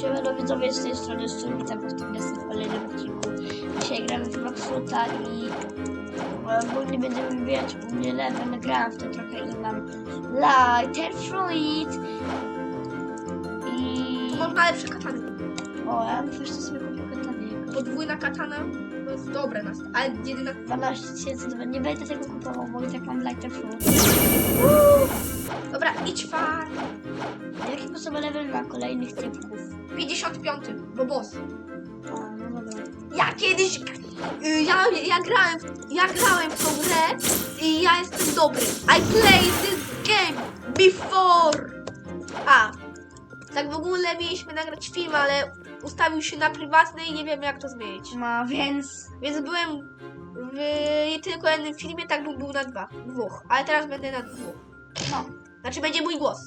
Siemano widzowie z tej strony Strzelica, w tym jestem w kolejnym odcinku. Dzisiaj gramy w Maxuta i e, ogólnie będziemy wybierać u mnie level. Nagrałam w to trochę i mam Lighter Fruit. I... Mam najlepsze katany. O, ja bym jeszcze sobie kupił katanek. Podwójna katana to jest dobre nas, ale jedyna... 12 tysięcy, dobra, nie będę tego kupował, bo i tak mam Lighter Fruit. Dobra, idź far. Jaki sobie level ma kolejnych typków? 55, bo boss. O, no dobra. Ja kiedyś... y, Ja, ja, grałem, w- ja grałem w tą grę i ja jestem dobry. I played this game before. A, tak w ogóle mieliśmy nagrać film, ale ustawił się na prywatny i nie wiem jak to zmienić. No, więc... Więc byłem w tylko jednym filmie, tak był, był na dwa, dwóch, ale teraz będę na dwóch. No. Znaczy będzie mój głos.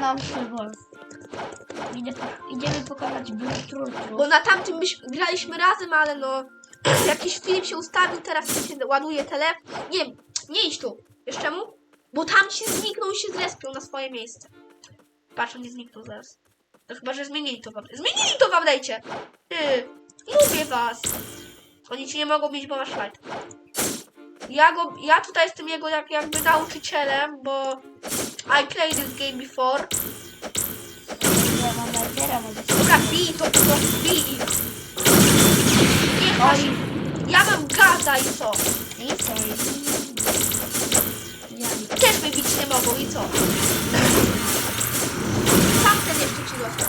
Mam przybór. Idę idziemy pokonać Bluetooth. Bo na tamtym byś, graliśmy razem, ale no jakiś film się ustawił, teraz się ładuje telefon. Nie, nie idź tu. Wiesz czemu? Bo tam ci zniknął i się zrespią na swoje miejsce. Patrz, nie zniknął zaraz. To chyba, że zmienili to wam. Zmienili to wam dajcie! Ty, lubię was. Oni ci nie mogą bić, bo masz light. Ja go, ja tutaj jestem jego jak, jakby nauczycielem, bo I played this game before. Dobra, bij to, to bij. Ja mam gaza i co? I co? Ja Też mnie bić nie mogą i co? Sam ten jeszcze ci dostał.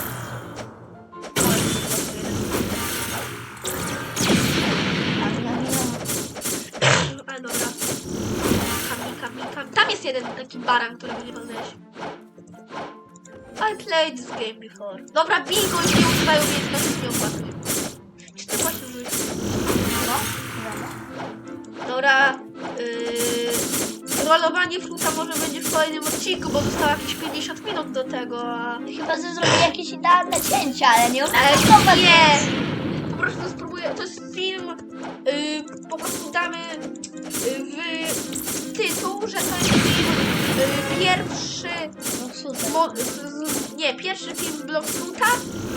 kami. Tam jest jeden taki baran, którego nie poznałeś. I played this game before. Dobra, bij go nie używają umiejętności nie opłatuj. Czy ty właśnie użyłeś? No, Dobra, yy, rolowanie fruta może będzie w kolejnym odcinku, bo zostało jakieś 50 minut do tego, a... Chyba, że zrobię jakieś idealne cięcia, ale nie umiem Ale nie! Po prostu spróbuję, to jest film, yy, po prostu damy yy, w tytuł, że to jest film yy, pierwszy, No mo, nie, pierwszy film z Blockfruta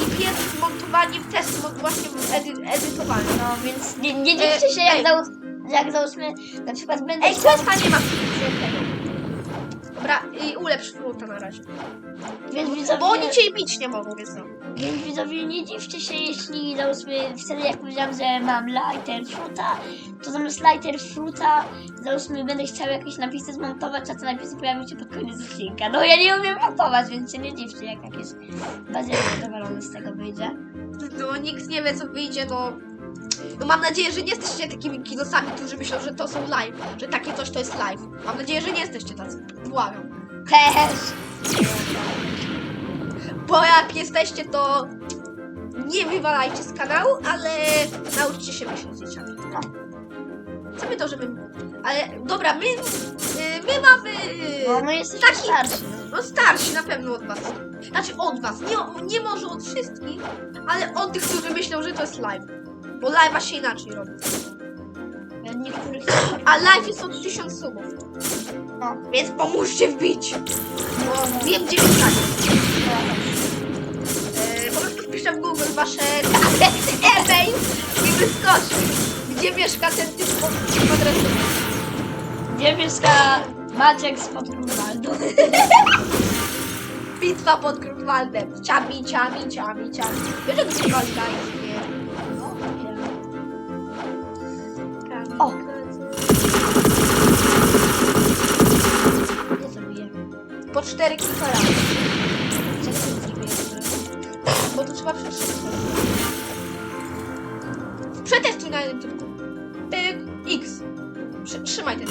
i pierwszy montowanie w test, mo, właśnie edy, edytowanie. No, więc nie, nie dziwcie się, jak, załóż, jak załóżmy, na przykład będę Ej, questa nie ma. Dobra, i ulepsz fruta na razie. Więc widzowie, Bo oni cię bić nie mogą, więc no. Więc widzowie, nie dziwcie się, jeśli załóżmy, wtedy jak powiedziałam, że mam lighter fruta, to zamiast lighter fruta, załóżmy, będę chciał jakieś napisy zmontować, a te napisy pojawią się pod koniec odcinka. No ja nie umiem montować, więc się nie dziwcie, jak jakieś bardziej zadowolony z tego wyjdzie. No nikt nie wie co wyjdzie, no. No mam nadzieję, że nie jesteście takimi kinosami, którzy myślą, że to są live, że takie coś to jest live. Mam nadzieję, że nie jesteście tacy. Błagam. Też! Bo jak jesteście, to nie wywalajcie z kanału, ale nauczcie się myśleć dzieciaki. No. Co my to, żeby... Ale dobra, my, y, my mamy... No, my jesteśmy Taki- starsi. no. Starsi na pewno od was. Znaczy od was. Nie, nie może od wszystkich, ale od tych, którzy myślą, że to jest live. Bo live'a się inaczej robi. Niektórych... A live jest od 1000 subów. No. Więc pomóżcie wbić. No, no. Wiem gdzie. Eee, wasze e-mail i wyskoczy. Gdzie mieszka ten typ pod adresem. Gdzie mieszka Maciek z Grunwaldu? Bitwa pod Grunwaldem. Ciami, ciami, ciami, ciami. Wiesz, że Grunwalda istnieje? O. Nie zrobię. Po cztery kilka lat. Bo to trzeba przeczytać. Przetestuj na jednym tylko. Pyk, X. Trzymaj ten.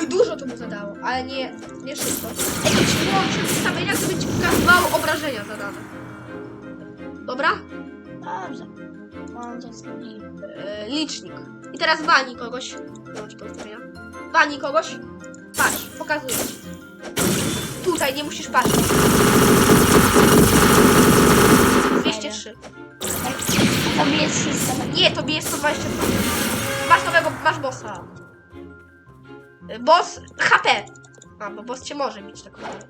Ej, dużo to mu zadało, ale nie, nie szybko. Ej, to ci włączę ustawienia, żeby ci pokazywało obrażenia zadane. Dobra? Dobrze. Mam to. E, licznik. I teraz walnij kogoś. To. Walnij kogoś. Patrz, pokazuję. Tutaj, nie musisz patrzeć. 203. A tobie jest 300. Nie, tobie jest 122. Masz nowego, masz bossa. Boss HP. A, bo boss cię może bić tak naprawdę.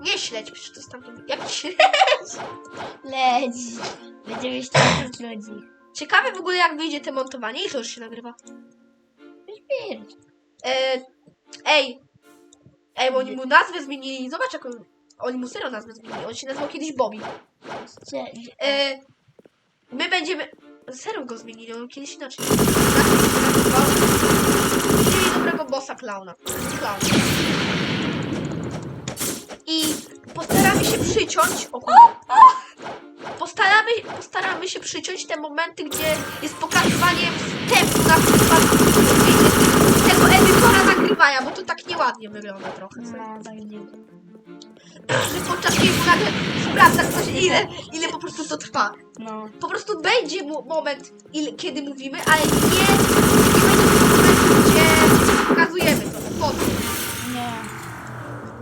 Nie śledź, przecież to jest tamten... Jak śledź? Leć. Będziemy ściągnąć ludzi. Ciekawe w ogóle jak wyjdzie te montowanie i to już się nagrywa. Śmierć. E, ej! Ej, bo oni mu nazwę zmienili. Zobacz jak on... Oni mu serio nazwę zmienili. On się nazywał kiedyś Bobby. Cie- E, my będziemy... Serio go zmienili, on kiedyś inaczej. nazywał. Mieli dobrego bossa klauna. Klaun. I postaramy się przyciąć... O, postaramy, postaramy się przyciąć te momenty, gdzie jest pokazywanie wstępu na przykład nagrywania, bo to tak nieładnie wygląda trochę. No, tak nie podczas filmu nagle sprawdza ktoś ile, ile po prostu to trwa. No. Po prostu będzie mu moment, ile, kiedy mówimy, ale nie, nie będzie momentu, gdzie pokazujemy to. Po co? Nie.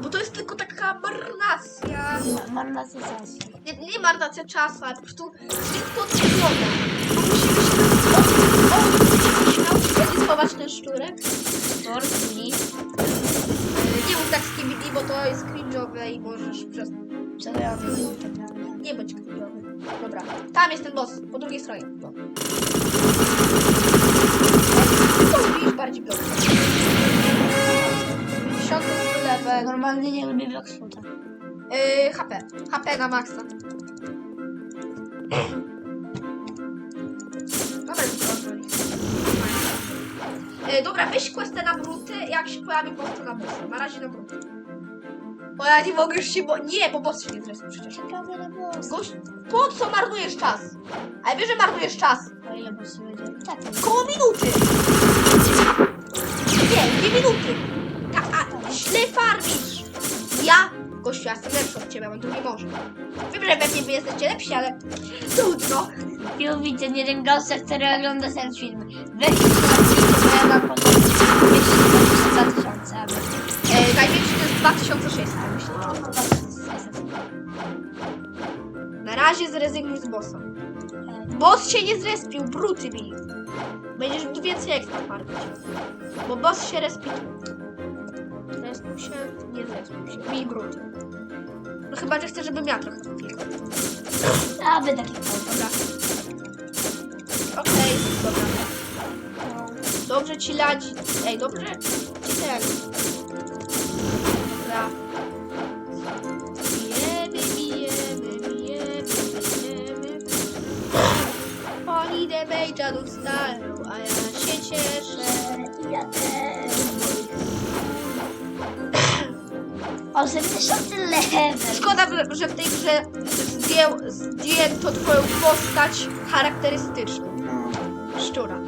Bo to jest tylko taka marnacja. Ma- Mam na to czasu. Nie, nie marnacja czasu, ale po prostu szybko to wygląda. Bo Musimy się nauczyć, o, musimy się nauczyć edytować ten szczurek. To jest cringe'owe i możesz przez... Ja robię tak? Nie bądź cringe'owy. Dobra, tam jest ten boss, po drugiej stronie. No. Co lubisz bardziej blok? 50 level. Normalnie nie lubię Bloxfoota. Yy, HP. HP na maksa. Dobra, to yy, Dobra, weź questę na bruty, jak się pojawi boss to na bossa. Na razie na bruty. Bo ja nie mogę już się bo... Nie, bo boss się nie zrespił przecież. Ciekawe na boss. Gość, po co marnujesz czas? A wiesz, że marnujesz czas? O ile boss będzie? Tak. Koło minuty! Nie, nie minuty! Ta, a, źle farmisz! Ja, gościu, ja jestem lepszy od ciebie, mam drugi może. Wiem, że pewnie wy jesteście lepsi, ale trudno. I uwidzę jeden gość, który ogląda ten film. Na filmie, bo ja mam podobnie 222 tysiące, aby... E, największy to jest 2600, myślę. 2600. Na razie zrezygnuj z bossa. Boss się nie zrespił, bruty mi. Będziesz więcej ekstra farmić. Bo boss się respił. Zrespił się, nie zrespił się. Mi bruty. No chyba, że chcesz, żebym ja trochę klikał. Aby taki Dobra. Okej, dobra. Dobrze ci ladzi. Ej, dobrze ten. Dobra. Bijemy, bijemy, bijemy, bijemy. Oni damage'a dostają, a ja się cieszę. Ja też. 80 level. Szkoda, że- że w tej grze zdję, zdjęto twoją postać charakterystyczną. No. Szczura.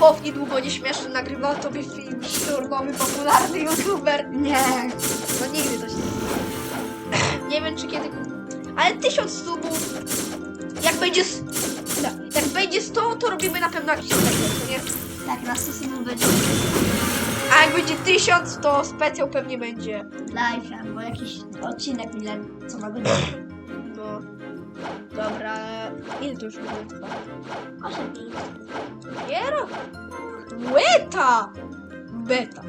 Bob niedługo nieśmieszny nagrywał tobie film Szczur, nowy popularny youtuber. Nie. No nigdy to się nie Nie wiem czy kiedy... Ale tysiąc subów... Jak będzie... da- Jak będzie 100, to robimy na pewno jakiś specjal, co nie? Tak, na stosunku będzie A jak będzie tysiąc, to specjal pewnie będzie. live albo jakiś odcinek ile co ma godzinę. No... Dobra... Ile to już trwa? 8 minut. Beta! Beta.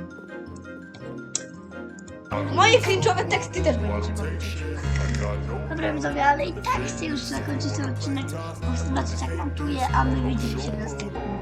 Moje cringe'owe teksty też zobaczyć. Dobra widzowie, ale i tak chcę już zakończyć ten odcinek, bo zobaczyć jak montuję, a my widzimy się w następnym.